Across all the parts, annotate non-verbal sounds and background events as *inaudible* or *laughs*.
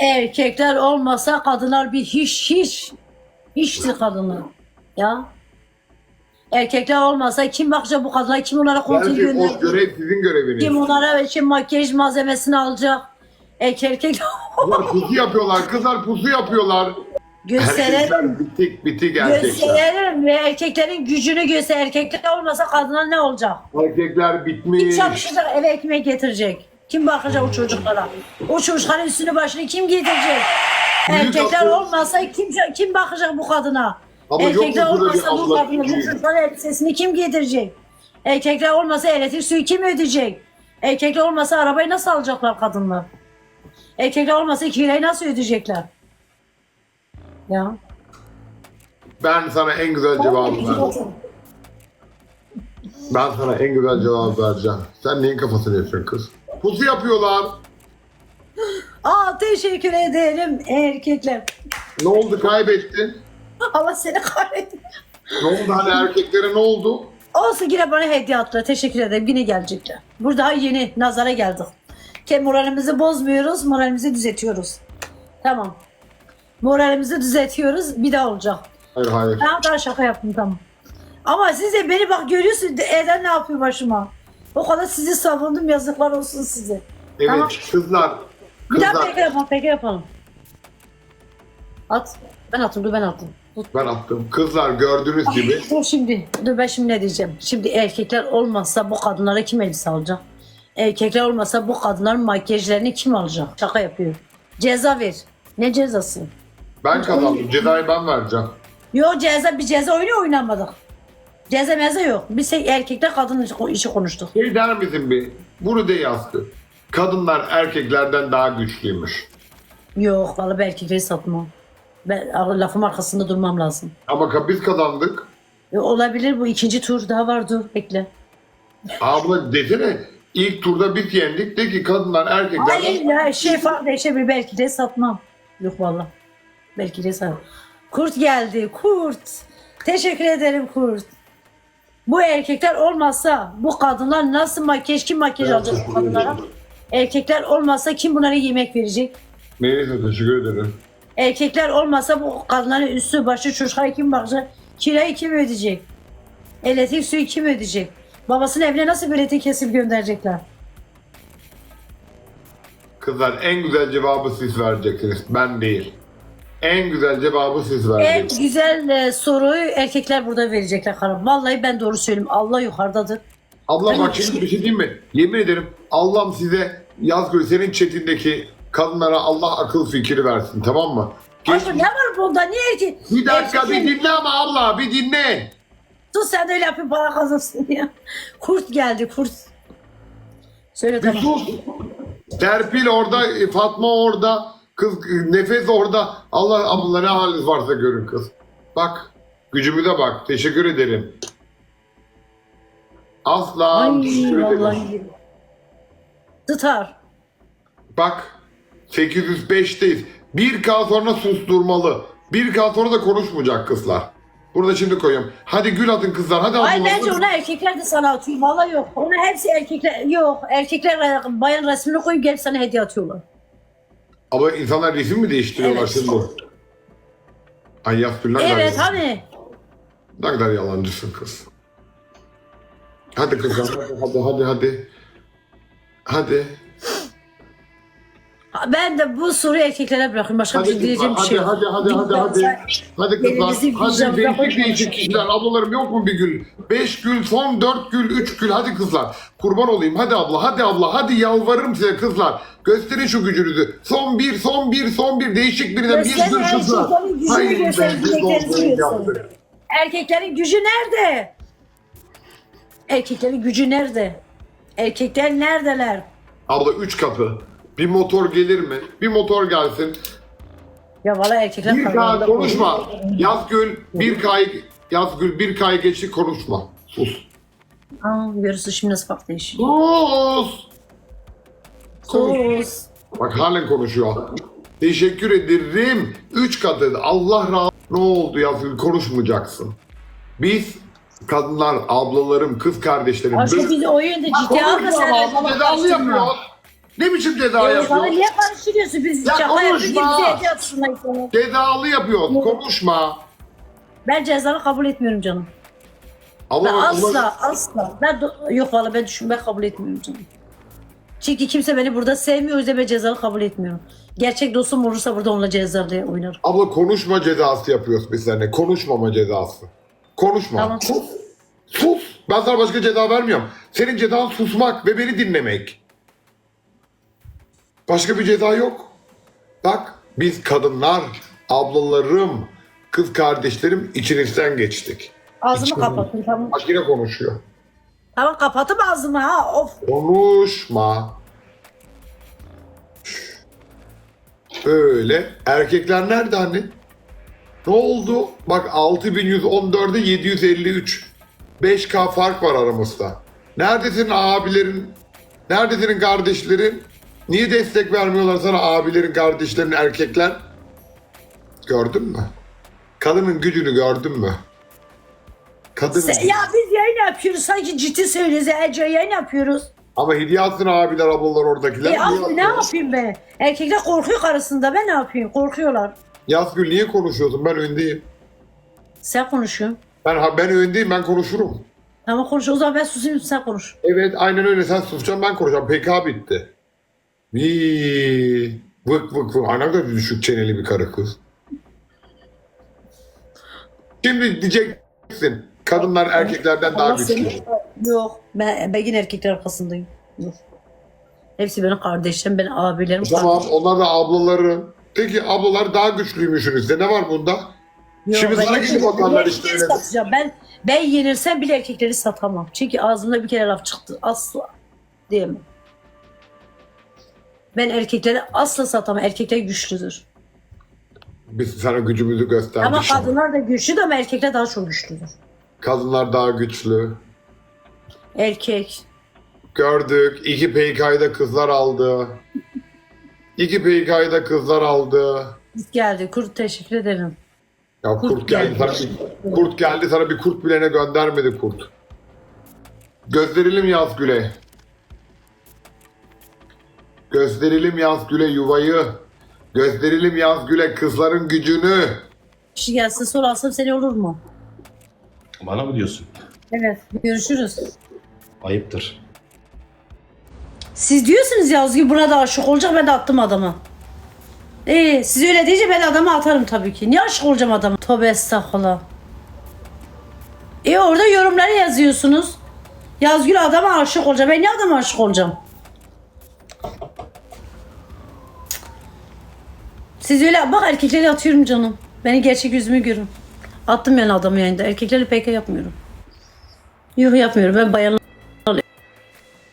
Erkekler olmasa kadınlar bir hiç hiç hiçtir kadınlar. Ya. Erkekler olmasa kim bakacak bu kadınlara? Kim onlara kontrol o gönderecek? görev sizin göreviniz. Kim onlara için makyaj malzemesini alacak? Erkek Kızlar pusu yapıyorlar. Kızlar pusu yapıyorlar. gösterelim. Erkekler bitik bitik erkekler. Gösterelim ve erkeklerin gücünü göster. Erkekler olmasa kadınlar ne olacak? Erkekler bitmiş. çalışacak eve ekmek getirecek? Kim bakacak o çocuklara? O çocukların üstünü başını kim giydirecek? Büyük Erkekler abla- olmasa kim kim bakacak bu kadına? Ama yok mu Erkekler bir olmasa bu abla kadına bu çocukların elbisesini kim giydirecek? Erkekler olmasa elektrik suyu kim ödeyecek? Erkekler olmasa arabayı nasıl alacaklar kadınlar? Erkekler olmasa kirayı nasıl ödeyecekler? Ya. Ben sana en güzel cevabı vereceğim. Ben sana en güzel cevabı vereceğim. Sen neyin kafasını yaşıyorsun kız? Pusu yapıyorlar. Aa teşekkür ederim erkekler. Ne oldu kaybettin? Allah seni kahretsin. Ne oldu hani erkeklere ne oldu? Olsun yine bana hediye attılar. Teşekkür ederim. Yine gelecekler. Burada yeni nazara geldik. Ke moralimizi bozmuyoruz. Moralimizi düzeltiyoruz. Tamam. Moralimizi düzeltiyoruz. Bir daha olacak. Hayır hayır. Ben daha şaka yaptım tamam. Ama siz de beni bak görüyorsun. Eden ne yapıyor başıma? O kadar sizi savundum. Yazıklar olsun size. Evet Tamam. kızlar. Bir daha peki yapalım. Peki yapalım. At. Ben attım. Dur ben attım. Dur. Ben attım. Kızlar gördüğünüz gibi Dur şimdi. Dur ben şimdi ne diyeceğim. Şimdi erkekler olmazsa bu kadınlara kim elbise alacak? Erkekler olmasa bu kadınların makyajlarını kim alacak? Şaka yapıyor. Ceza ver. Ne cezası? ben kazandım. Cezayı ben vereceğim. Yok ceza bir ceza oyunu oynamadık. Ceza meza yok. Biz tek erkekler kadın işi- konuştuk. Şey der misin bir? Bunu de yazdı. Kadınlar erkeklerden daha güçlüymüş. Yok vallahi ben erkekleri satmam. Ben lafım arkasında durmam lazım. Ama biz kazandık. E, olabilir bu ikinci tur daha var dur bekle. Abla desene ilk turda biz yendik. De ki kadınlar erkeklerden... Hayır ya şey fark değişebilir belki de satmam. Yok valla. Belki de satmam. Kurt geldi kurt. Teşekkür ederim kurt. Bu erkekler olmazsa bu kadınlar nasıl makyaj kim makyaj alacak bu kadınlara? Erkekler olmazsa kim bunlara yemek verecek? Neyse teşekkür ederim. Erkekler olmasa bu kadınların üstü başı çocuklara kim bakacak? Kirayı kim ödeyecek? Elektrik suyu kim ödeyecek? Babasının evine nasıl bileti kesip gönderecekler? Kızlar en güzel cevabı siz vereceksiniz. Ben değil. En güzel cevabı siz En güzel e, soruyu erkekler burada verecekler hanım. Vallahi ben doğru söyleyeyim. Allah yukarıdadır. Abla bak şimdi bir şey diyeyim mi? Yemin ederim Allah'ım size Yazgül senin chatindeki kadınlara Allah akıl fikri versin tamam mı? Geç, Aşkım ne var bunda? Niye ki? bir dakika Erkekler- bir dinle ama abla bir dinle. Sus sen de öyle yapayım para kazansın ya. Kurt geldi kurt. Söyle Bir tamam. sus. Serpil orada, Fatma orada, kız Nefes orada. Allah abla ne haliniz varsa görün kız. Bak gücümüze bak. Teşekkür ederim. Asla Ay teşekkür ederim. vallahi. Tutar. Bak 805'teyiz. 1K sonra susturmalı. 1K sonra da konuşmayacak kızlar. Burada şimdi koyuyorum. Hadi gül atın kızlar. Hadi Ay bence ona erkekler de sana atıyor. Vallahi yok. Ona hepsi erkekler. Yok. Erkekler e, bayan resmini koyup gelip sana hediye atıyorlar. Ama insanlar resim mi değiştiriyorlar Evet. şimdi? Ay kadar, Evet hani. ne kadar yalancısın kız. Hadi kızlar hadi hadi hadi hadi. Hadi. Ben de bu soruyu erkeklere bırakıyorum. Başka bir Hadi şey diyeceğim bir şey hadi yok. hadi hadi hadi hadi. Hadi kızlar. Hadi değişik değişik kişiler. Ablalarım yok mu bir gül? Beş gül, son dört gül, üç gül. Hadi kızlar. Kurban olayım. Hadi abla, hadi abla. Hadi yalvarırım size kızlar. Gösterin şu gücünüzü. Son bir, son bir, son bir. Değişik birinden bir gül kızlar. Hayır, ben yaptık. Erkeklerin gücü nerede? Erkeklerin gücü nerede? Erkekler neredeler? Abla üç kapı. Bir motor gelir mi? Bir motor gelsin. Ya valla erkekler Bir K kararında konuşma. Yazgül bir K'yı Yazgül bir K'yı geçti konuşma. Sus. Aa, görürsün şimdi nasıl fark değişiyor. Sus. Sus. Bak halen konuşuyor. Teşekkür ederim. Üç katı. Allah razı Ne oldu Yazgül konuşmayacaksın. Biz kadınlar, ablalarım, kız kardeşlerim. Aşkım böyle- biz oyunda ciddi alma Konuşma sen. abla, neden yapıyor? Ne biçim ceza Ya yapıyoruz? niye karıştırıyorsun? Biz Ya şaka konuşma. Bize hediye atışına yapıyoruz. Konuşma. Ben cezanı kabul etmiyorum canım. Ben abla- asla asla. Ben do- yok valla ben düşün ben kabul etmiyorum canım. Çünkü kimse beni burada sevmiyor o yüzden ben cezanı kabul etmiyorum. Gerçek dostum olursa burada onunla cezalı oynarım. Abla konuşma cezası yapıyoruz biz seninle. Konuşmama cezası. Konuşma. Tamam. Sus. Sus. Ben sana başka ceza vermiyorum. Senin cezan susmak ve beni dinlemek. Başka bir ceza yok. Bak biz kadınlar, ablalarım, kız kardeşlerim içinizden geçtik. Ağzımı kapatın tamam. Bak yine konuşuyor. Tamam kapatım ağzımı ha of. Konuşma. Öyle. Erkekler nerede anne? Ne oldu? Bak 6114'e 753. 5K fark var aramızda. Nerede senin abilerin? Nerede senin kardeşlerin? Niye destek vermiyorlar sana abilerin, kardeşlerin, erkekler? Gördün mü? Kadının gücünü gördün mü? Kadının Sen- ya biz yayın yapıyoruz sanki ciddi söylüyoruz. Ece yayın yapıyoruz. Ama hediye atsın abiler, ablalar oradakiler. E Niye abi ne atmıyor? yapayım ben? Erkekler korkuyor karısında ben ne yapayım? Korkuyorlar. Yazgül niye konuşuyorsun? Ben öndeyim. Sen konuşuyorsun. Ben ha, ben öndeyim ben konuşurum. Tamam konuş o zaman ben susayım sen konuş. Evet aynen öyle sen susacaksın ben konuşacağım. PK bitti. Vii. Vık vık vık. Ana kadar düşük çeneli bir karı kız. Şimdi diyeceksin. Kadınlar erkeklerden daha güçlü. Yok ben, ben yine erkekler arkasındayım. Yok. Hepsi benim kardeşlerim, benim abilerim. Tamam kardeşim. onlar da ablaları. Peki ablalar daha güçlüymüşsünüz de ne var bunda? Yok, Şimdi sana gidip bakanlar işte öyle. satacağım. Ben, ben yenilsem bile erkekleri satamam. Çünkü ağzımda bir kere laf çıktı. Asla diyemem. Ben erkekleri asla satamam. Erkekler güçlüdür. Biz sana gücümüzü gösterdik. Ama şimdi. kadınlar da güçlü ama erkekler daha çok güçlüdür. Kadınlar daha güçlü. Erkek. Gördük. İki PK'da kızlar aldı. İki PK'da kızlar aldı. Biz geldi. Kurt teşekkür ederim. Ya kurt, Kurt geldi. geldi. Sana kurt geldi sana bir kurt bilene göndermedi kurt. Gösterelim Yazgül'e. Gösterelim Yazgül'e yuvayı. Gösterelim Yazgül'e kızların gücünü. Kişi gelsin sonra alsam seni olur mu? Bana mı diyorsun? Evet. Görüşürüz. Ayıptır. Siz diyorsunuz Yazgı buna da aşık olacak ben de attım adamı. Ee, siz öyle deyince ben adamı atarım tabii ki. Niye aşık olacağım adamı? Tövbe estağfurullah. E orada yorumları yazıyorsunuz. Yazgül adama aşık olacak. Ben niye adama aşık olacağım? Siz öyle bak erkekleri atıyorum canım. Beni gerçek yüzümü görün. Attım yani adamı yayında. Erkekleri pek yapmıyorum. Yok yapmıyorum. Ben bayanlar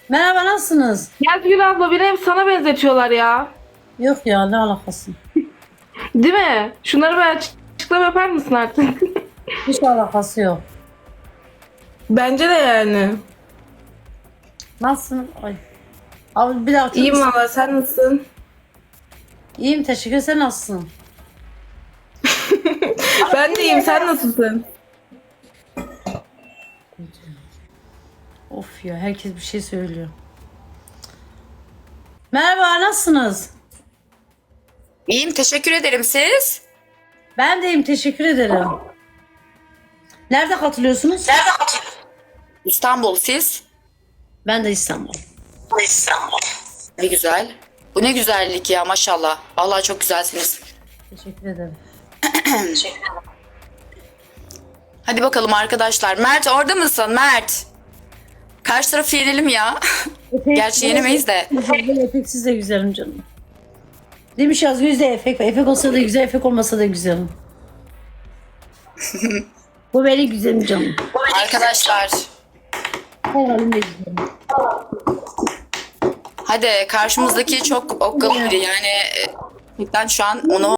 Merhaba nasılsınız? Yazgül abla beni hep sana benzetiyorlar ya. Yok ya ne alakası? *laughs* Değil mi? Şunları açık- açıklama yapar mısın artık? *laughs* Hiç alakası yok. Bence de yani. Nasılsın? Ay. Abi bir daha çok İyiyim valla sen nasılsın? İyiyim teşekkür Sen nasılsın? *laughs* Ben de iyiyim sen nasılsın? Of ya herkes bir şey söylüyor. Merhaba nasılsınız? İyiyim teşekkür ederim siz. Ben de iyiyim teşekkür ederim. Nerede katılıyorsunuz? İstanbul siz. Ben de İstanbul. İstanbul. Ne güzel. Bu ne güzellik ya maşallah. Vallahi çok güzelsiniz. Teşekkür ederim. Hadi bakalım arkadaşlar. Mert orada mısın Mert? Karşı tarafı yenelim ya. Efekt- Gerçi yenemeyiz de. *laughs* Efeksiz de güzelim canım. Demiş yaz yüzde efekt. Efekt olsa da güzel, efekt olmasa da güzelim. *laughs* Bu benim güzelim canım. Arkadaşlar. Her halimde güzelim. Hadi karşımızdaki çok okkalı biri yani. Ben şu an onu